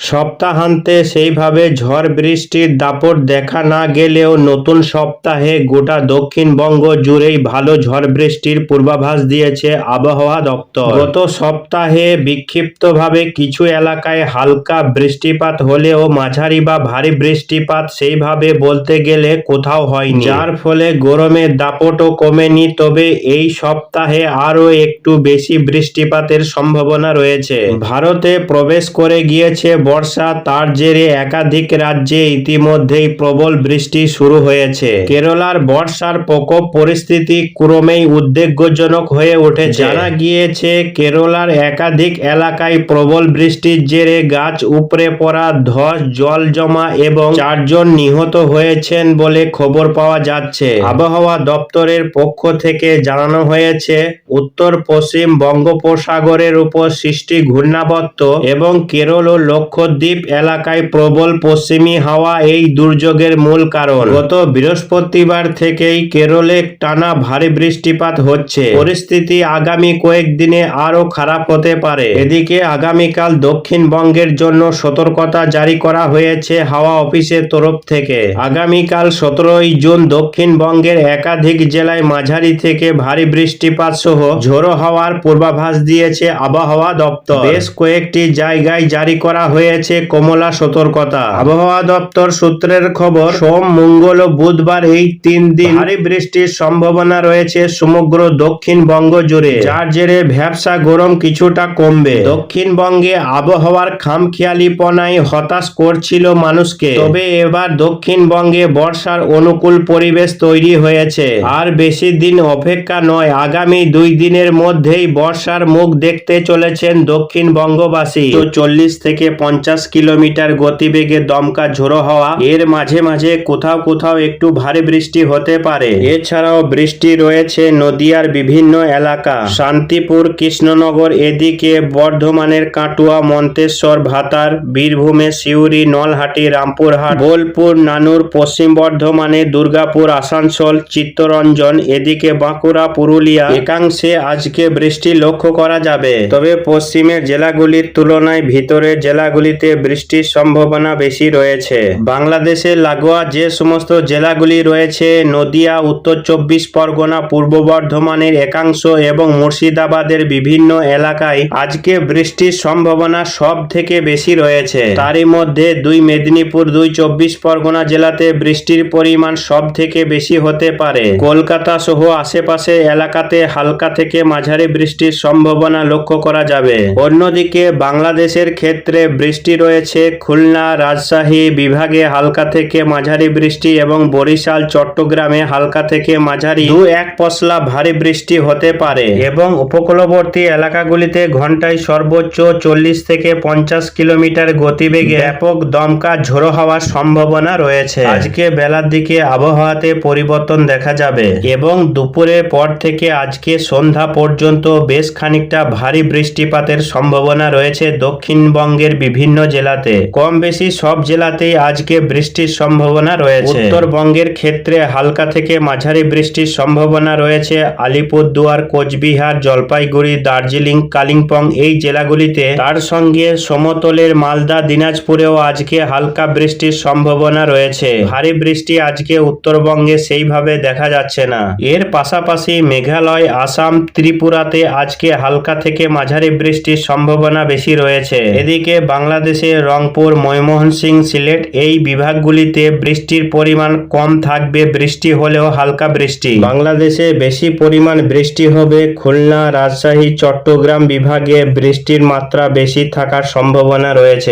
সপ্তাহান্তে সেইভাবে ঝড় বৃষ্টির দাপট দেখা না গেলেও নতুন সপ্তাহে গোটা দক্ষিণবঙ্গ জুড়েই ভালো ঝড় বৃষ্টির পূর্বাভাস দিয়েছে আবহাওয়া দপ্তর। গত সপ্তাহে বিক্ষিপ্তভাবে কিছু এলাকায় হালকা বৃষ্টিপাত হলেও মাঝারি বা ভারী বৃষ্টিপাত সেইভাবে বলতে গেলে কোথাও হয়নি। যার ফলে গরমের দাপটও কমেনি, তবে এই সপ্তাহে আরও একটু বেশি বৃষ্টিপাতের সম্ভাবনা রয়েছে। ভারতে প্রবেশ করে গিয়েছে বর্ষা তার জেরে একাধিক রাজ্যে ইতিমধ্যেই প্রবল বৃষ্টি শুরু হয়েছে। কেরলার বর্ষার প্রকোপ পরিস্থিতি ক্রমেই উদ্বেগজনক হয়ে উঠেছে। জানা গিয়েছে, কেরলার একাধিক এলাকায় প্রবল বৃষ্টির জেরে গাছ উপড়ে পড়া, ধস, জল জমা এবং চারজন নিহত হয়েছেন বলে খবর পাওয়া যাচ্ছে। আবহাওয়া দপ্তরের পক্ষ থেকে জানানো হয়েছে উত্তর পশ্চিম বঙ্গোপসাগরের উপর সৃষ্টি ঘূর্ণাবর্ত এবং কেরল ও লক্ষদ্বীপ এলাকায় প্রবল পশ্চিমী হাওয়া এই দুর্যোগের মূল কারণ। গত বৃহস্পতিবার থেকেই কেরলে টানা ভারী বৃষ্টিপাত হচ্ছে। পরিস্থিতি আগামী কয়েকদিনে আরও খারাপ হতে পারে। এদিকে আগামীকাল দক্ষিণবঙ্গের জন্য সতর্কতা জারি করা হয়েছে হাওয়া অফিসের তরফ থেকে। আগামীকাল সতেরোই জুন দক্ষিণবঙ্গের একাধিক জেলায় মাঝারি থেকে ভারী বৃষ্টিপাত সহ ঝোড়ো হওয়ার পূর্বাভাস দিয়েছে আবহাওয়া দপ্তর। বেশ কয়েকটি জায়গায় জারি করা হয়েছে কমলা সতর্কতা। আবহাওয়া দপ্তর সূত্রের খবর, সোম, মঙ্গল ও বুধবার এই তিন দিন ভারী বৃষ্টির সম্ভাবনা রয়েছে সমগ্র দক্ষিণবঙ্গ জুড়ে। যার জেরে ভ্যাবসা গরম কিছুটা কমবে। দক্ষিণবঙ্গে আবহাওয়ার খামখেয়ালিপনায় হতাশ করছিল মানুষকে। তবে এবার দক্ষিণবঙ্গে বর্ষার অনুকূল পরিবেশ তৈরি হয়েছে। আর বেশি দিন অপেক্ষা নয়, আগামী দুই দিনের মধ্যেই বর্ষার মুখ দেখতে চলেছেন দক্ষিণবঙ্গবাসী। চল্লিশ থেকে পঞ্চাশ কিলোমিটার গতিবেগে দমকা ঝোড়ো হওয়া, এর মাঝে মাঝে কোথাও কোথাও একটু ভারী বৃষ্টি হতে পারে। এছাড়াও বৃষ্টি রয়েছে নদিয়ার বিভিন্ন এলাকা। শান্তিপুর, কৃষ্ণনগর, এদিকে বর্ধমানের কাটুয়া, মন্তেশ্বর, ভাতার, বীরভূমে সিউড়ি, নলহাটি, রামপুরহাট, বোলপুর, নানুর, পশ্চিম বর্ধমানে দুর্গাপুর, আসানসোল, চিত্তরঞ্জন, এদিকে বাঁকুড়া, পুরুলিয়া। একাংশে আজকে বৃষ্টি লক্ষ্য করা যাবে। তবে পশ্চিমের জেলাগুলির তুলনায় ভিতরের জেলাগুলিতে বৃষ্টির সম্ভাবনা বেশি রয়েছে। বাংলাদেশের লাগোয়া যে সমস্ত জেলাগুলি রয়েছে, নদিয়া, উত্তর চব্বিশ পরগনা, পূর্ব বর্ধমানের একাংশ এবং মুর্শিদাবাদের বিভিন্ন এলাকায় আজকে বৃষ্টির সম্ভাবনা সব থেকে বেশি রয়েছে। তারই মধ্যে দুই মেদিনীপুর, দুই চব্বিশ পরগনা জেলাতে বৃষ্টির পরিমাণ সব থেকে বেশি হতে পারে। কলকাতা সহ আশেপাশে এলাকাতে হালকা থেকে মাঝারি বৃষ্টির সম্ভাবনা লক্ষ্য করা যাবে। অন্যদিকে বাংলাদেশের ক্ষেত্রে বৃষ্টি রয়েছে। খুলনা রাজশাহী বিভাগে হালকা থেকে মাঝারি বৃষ্টি এবং বরিশাল, চট্টগ্রামে হালকা থেকে মাঝারি। দু এক পশলা ভারী বৃষ্টি হতে পারে। এবং উপকূলবর্তী এলাকাগুলিতে ঘন্টায় সর্বোচ্চ চল্লিশ থেকে পঞ্চাশ কিলোমিটার গতিবেগে ব্যাপক দমকা ঝোড়ো হওয়ার সম্ভাবনা রয়েছে। আজকে বেলার দিকে আবহাওয়াতে পরিবর্তন দেখা যাবে এবং দুপুরের পর থেকে আজকে সন্ধ্যা পর্যন্ত বেশ খানিকটা ভারী বৃষ্টিপাতের সম্ভাবনা রয়েছে দক্ষিণবঙ্গের বিভিন্ন জেলাতে। কম বেশি সব জেলাতেই আজকে বৃষ্টির সম্ভাবনা রয়েছে। উত্তরবঙ্গের ক্ষেত্রে হালকা থেকে মাঝারি বৃষ্টির সম্ভাবনা রয়েছে। আলিপুরদুয়ার, কোচবিহার, জলপাইগুড়ি, দার্জিলিং, কালিম্পং এই জেলাগুলিতে। তার সঙ্গে সমতলের মালদা, দিনাজপুরেও আজকে হালকা বৃষ্টির সম্ভাবনা রয়েছে। ভারী বৃষ্টি আজকে উত্তরবঙ্গে সেইভাবে দেখা যাচ্ছে না। এর পাশাপাশি মেঘালয়, আসাম, ত্রিপুরাতে আজকে হালকা থেকে মাঝারি বৃষ্টির সম্ভাবনা বেশি রয়েছে। এদিকে বাংলাদেশের রংপুর ময়মনসিং সিলেট এই বিভাগগুলিতে বৃষ্টির পরিমাণ কম থাকবে, বৃষ্টি হলেও হালকা বৃষ্টি। বাংলাদেশে বেশি পরিমাণ বৃষ্টি হবে, খুলনা, রাজশাহী, চট্টগ্রাম বিভাগে বৃষ্টির মাত্রা বেশি থাকার সম্ভাবনা রয়েছে।